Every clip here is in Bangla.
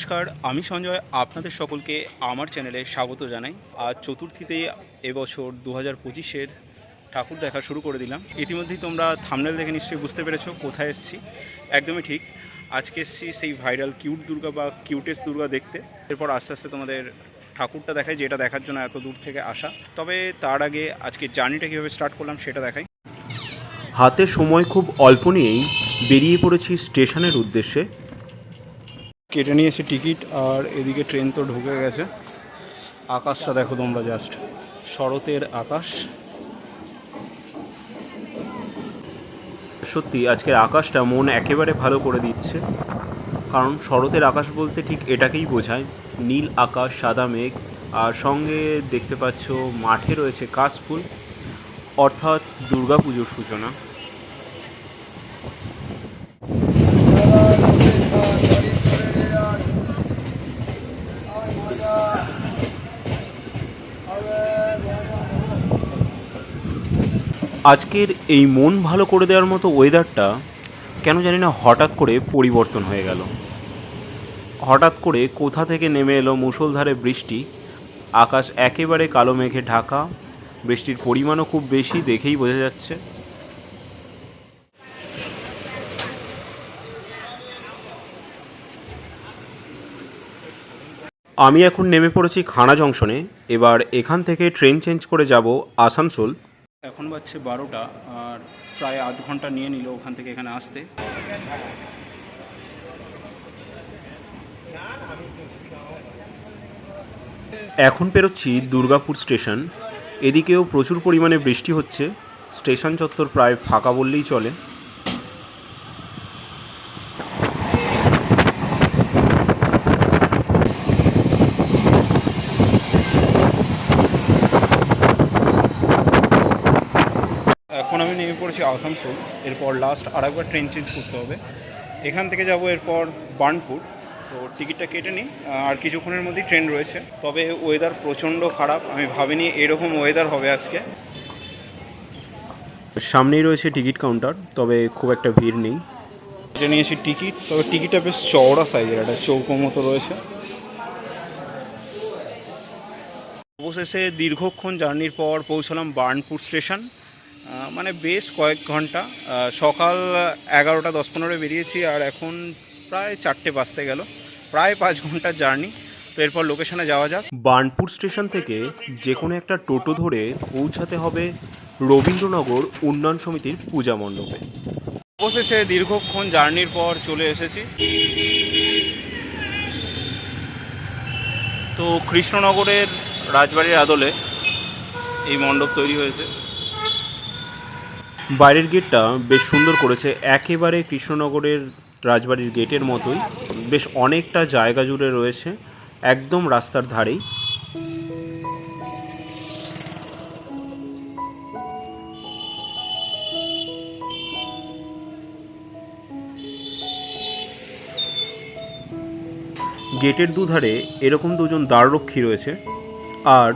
নমস্কার, আমি সঞ্জয়, আপনাদের সকলকে আমার চ্যানেলে স্বাগত জানাই। আর চতুর্থীতে এবছর দু হাজার পঁচিশের ঠাকুর দেখা শুরু করে দিলাম। ইতিমধ্যেই তোমরা থামনেল দেখে নিশ্চয়ই বুঝতে পেরেছ কোথায় এসেছি। একদমই ঠিক, আজকে এসেছি সেই ভাইরাল কিউট দুর্গা বা কিউটেস্ট দুর্গা দেখতে। এরপর আস্তে আস্তে তোমাদের ঠাকুরটা দেখাই, যেটা দেখার জন্য এত দূর থেকে আসা। তবে তার আগে আজকে জার্নিটা কীভাবে স্টার্ট করলাম সেটা দেখাই। হাতে সময় খুব অল্প নিয়েই বেরিয়ে পড়েছি স্টেশনের উদ্দেশ্যে। কেটে নিয়েছি টিকিট আর এদিকে ট্রেন তো ঢুকে গেছে। আকাশটা দেখো তোমরা জাস্ট শরতের আকাশ। সত্যি, আজকের আকাশটা মন একেবারে ভালো করে দিচ্ছে। কারণ শরতের আকাশ বলতে ঠিক এটাকেই বোঝায়, নীল আকাশ, সাদা মেঘ। আর সঙ্গে দেখতে পাচ্ছ মাঠে রয়েছে কাশফুল অর্থাৎ দুর্গাপুজোর সূচনা। আজকের এই মন ভালো করে দেওয়ার মতো ওয়েদারটা কেন জানি না হঠাৎ করে পরিবর্তন হয়ে গেল। হঠাৎ করে কোথা থেকে নেমে এলো মুষলধারে বৃষ্টি, আকাশ একেবারে কালো মেঘে ঢাকা, বৃষ্টির পরিমাণও খুব বেশি দেখেই বোঝা যাচ্ছে। আমি এখন নেমে পড়েছি খানা জংশনে, এবার এখান থেকে ট্রেন চেঞ্জ করে যাব আসানসোল। এখন বাজছে বারোটা, আর প্রায় আধ ঘণ্টা নিয়ে নিল ওখান থেকে এখানে আসতে। এখন পেরোচ্ছি দুর্গাপুর স্টেশন। এদিকেও প্রচুর পরিমাণে বৃষ্টি হচ্ছে। স্টেশন চত্বর প্রায় ফাঁকা বললেই চলে এখন আমি নেমে পড়েছি আসানসোল এরপর লাস্ট আরেকবার ট্রেন চেঞ্জ করতে হবে। এখান থেকে যাব এরপর বার্নপুর। তো টিকিটটা কেটে নিই। আর কিছুক্ষণের মধ্যেই ট্রেন রয়েছে। তবে ওয়েদার প্রচণ্ড খারাপ। আমি ভাবিনি এরকম ওয়েদার হবে আজকে। সামনেই রয়েছে টিকিট কাউন্টার তবে খুব একটা ভিড় নেই। কেটে নিয়েছি টিকিট তবে টিকিটটা বেশ চওড়া সাইজের একটা চৌকো মতো রয়েছে। অবশেষে দীর্ঘক্ষণ জার্নির পর পৌঁছলাম বার্নপুর স্টেশন মানে বেশ কয়েক ঘণ্টা সকাল এগারোটা দশ পনেরো বেরিয়েছি আর এখন প্রায় চারটে বাজতে গেল প্রায় পাঁচ ঘণ্টার জার্নি। তো এরপর লোকেশনে যাওয়া যাক। বার্নপুর স্টেশন থেকে যে কোনো একটা টোটো ধরে পৌঁছাতে হবে রবীন্দ্রনগর উন্নয়ন সমিতির পূজা মণ্ডপে। অবশেষে দীর্ঘক্ষণ জার্নির পর চলে এসেছি। তো কৃষ্ণনগরের রাজবাড়ির আদলে এই মণ্ডপ তৈরি হয়েছে। বাইরের গেটটা বেশ সুন্দর করেছে। একেবারে কৃষ্ণনগরের রাজবাড়ির গেটের মতোই। বেশ অনেকটা জায়গা জুড়ে রয়েছে। একদম রাস্তার ধারেই। গেটের দুধারে এরকম দুজন দ্বাররক্ষী রয়েছে। আর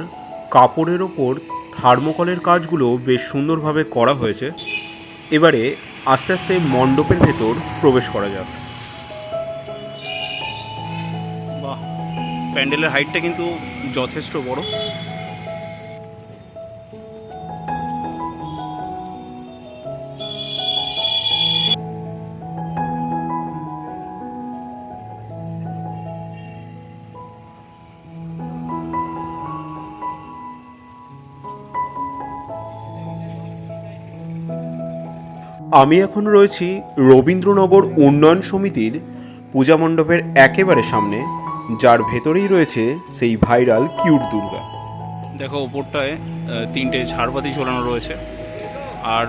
কাপড়ের ওপর থার্মোকলের কাজগুলো বেশ সুন্দরভাবে করা হয়েছে। এবারে আস্তে আস্তে মণ্ডপের ভেতর প্রবেশ করা যাক। বাহ, প্যান্ডেলের হাইটটা কিন্তু যথেষ্ট বড়। আমি এখন রয়েছি রবীন্দ্রনগর উন্নয়ন সমিতির পূজা মণ্ডপের একেবারে সামনে, যার ভেতরেই রয়েছে সেই ভাইরাল কিউট দুর্গা। দেখো, ওপরটায় তিনটে ঝাড়বাতি ঝোলানো রয়েছে, আর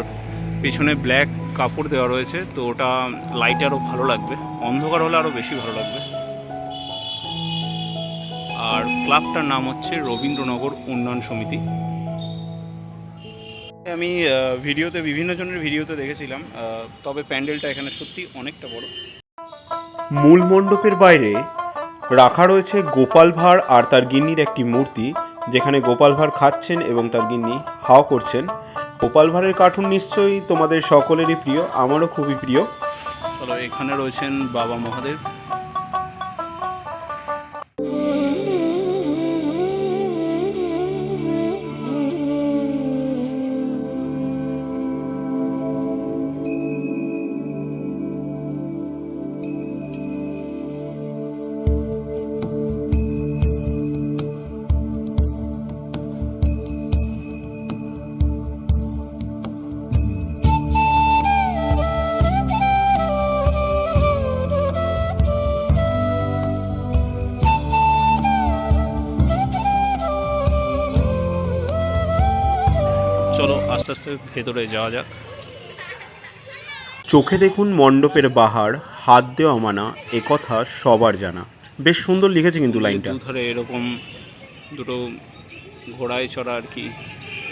পেছনে ব্ল্যাক কাপড় দেওয়া রয়েছে, তো ওটা লাইটে আরও ভালো লাগবে, অন্ধকার হলে আরও বেশি ভালো লাগবে। আর ক্লাবটার নাম হচ্ছে রবীন্দ্রনগর উন্নয়ন সমিতি। আমি ভিডিওতে বিভিন্ন জনের ভিডিওতে দেখেছিলাম তবে প্যান্ডেলটা এখানে সত্যি অনেকটা বড়। মূল মণ্ডপের বাইরে রাখা রয়েছে গোপাল ভাঁড় আর তার গিন্নির একটি মূর্তি যেখানে গোপাল ভাঁড় খাচ্ছেন এবং তার গিন্নি হাও করছেন। গোপাল ভাঁড়ের কার্টুন নিশ্চয়ই তোমাদের সকলেরই প্রিয় আমারও খুবই প্রিয়। চলো এখানে রয়েছেন বাবা মহাদেব। আস্তে আস্তে ভেতরে যাওয়া যাক। চোখে দেখুন মণ্ডপের বাহার হাত দেওয়া মানা একথা সবার জানা। বেশ সুন্দর লিখেছে কিন্তু লাইনটা। দুধারে এরকম দুটো ঘোড়ায় চড়া আর কি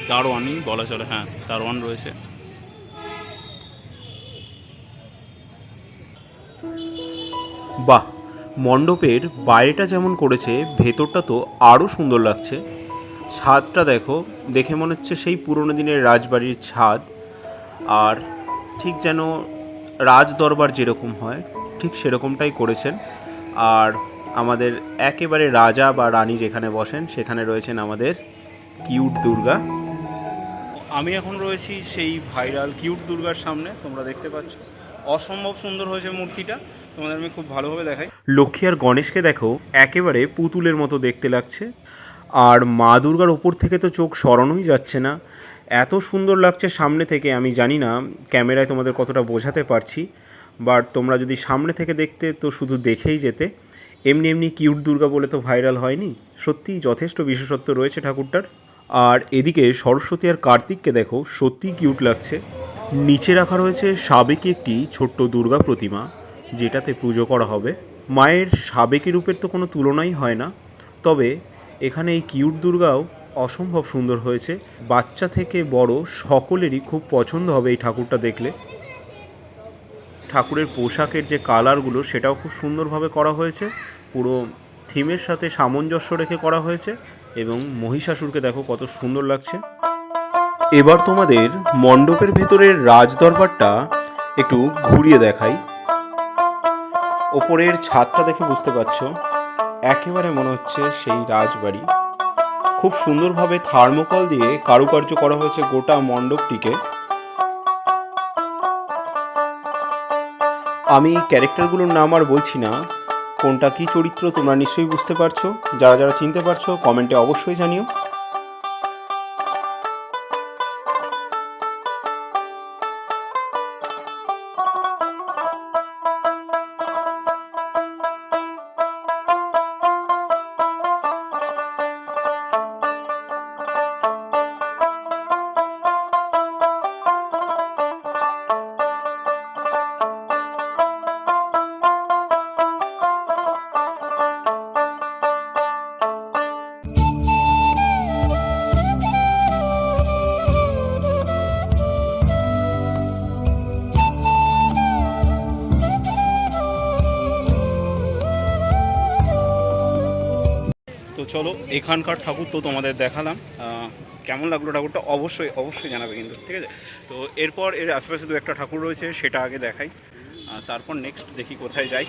দারোয়ানই বলা চলে হ্যাঁ দারোয়ান রয়েছে। বাহ মণ্ডপের বাইরেটা যেমন করেছে ভেতরটা তো আরও সুন্দর লাগছে। ছাদটা দেখো দেখে মনে হচ্ছে সেই পুরনো দিনের রাজবাড়ির ছাদ। আর ঠিক যেন রাজ দরবার যেরকম হয় ঠিক সেরকমটাই করেছেন। আর আমাদের একেবারে রাজা বা রানী যেখানে বসেন সেখানে রয়েছেন আমাদের কিউট দুর্গা। আমি এখন রয়েছি সেই ভাইরাল কিউট দুর্গার সামনে তোমরা দেখতে পাচ্ছ। অসম্ভব সুন্দর হয়েছে মূর্তিটা তোমাদের আমি খুব ভালোভাবে দেখাই। লক্ষ্মী আর গণেশকে দেখো একেবারে পুতুলের মতো দেখতে লাগছে। আর মা দুর্গার ওপর থেকে তো চোখ সরানোই যাচ্ছে না। এত সুন্দর লাগছে সামনে থেকে, আমি জানি না ক্যামেরায় তোমাদের কতটা বোঝাতে পারছি, বাট তোমরা যদি সামনে থেকে দেখতে, তো শুধু দেখেই যেতে। এমনি এমনি কিউট দুর্গা বলে তো ভাইরাল হয়নি। সত্যিই যথেষ্ট বিশেষত্ব রয়েছে ঠাকুরটার। আর এদিকে সরস্বতী আর কার্তিককে দেখো, সত্যিই কিউট লাগছে। নিচে রাখা রয়েছে সাবেকি একটি ছোট্ট দুর্গা প্রতিমা, যেটাতে পুজো করা হবে। মায়ের সাবেকি রূপের তো কোনো তুলনাই হয় না। তবে এখানে এই কিউট দুর্গাও অসম্ভব সুন্দর হয়েছে। বাচ্চা থেকে বড় সকলেরই খুব পছন্দ হবে এই ঠাকুরটা দেখলে। ঠাকুরের পোশাকের যে কালারগুলো, সেটাও খুব সুন্দরভাবে করা হয়েছে। পুরো থিমের সাথে সামঞ্জস্য রেখে করা হয়েছে এবং মহিষাসুরকে দেখো কত সুন্দর লাগছে। এবার তোমাদের মণ্ডপের ভেতরের রাজদরবারটা একটু ঘুরিয়ে দেখাই। ওপরের ছাদটা দেখে বুঝতে পারছ। একেবারে মনে হচ্ছে সেই রাজবাড়ি। খুব সুন্দরভাবে থার্মোকল দিয়ে কারুকার্য করা হয়েছে গোটা মণ্ডপটিকে। আমি ক্যারেক্টারগুলোর নাম আর বলছি না। কোনটা কি চরিত্র তোমরা নিশ্চয়ই বুঝতে পারছ। যারা যারা চিনতে পারছ, কমেন্টে অবশ্যই জানিও। তো চলো, এখানকার ঠাকুর তো তোমাদের দেখালাম। কেমন লাগল ঠাকুরটা? অবশ্যই অবশ্যই জানাবে কিন্তু, ঠিক আছে? তো এরপর এর আশেপাশে দু একটা ঠাকুর রয়েছে, সেটা আগে দেখাই। তারপর নেক্সট দেখি কোথায় যাই।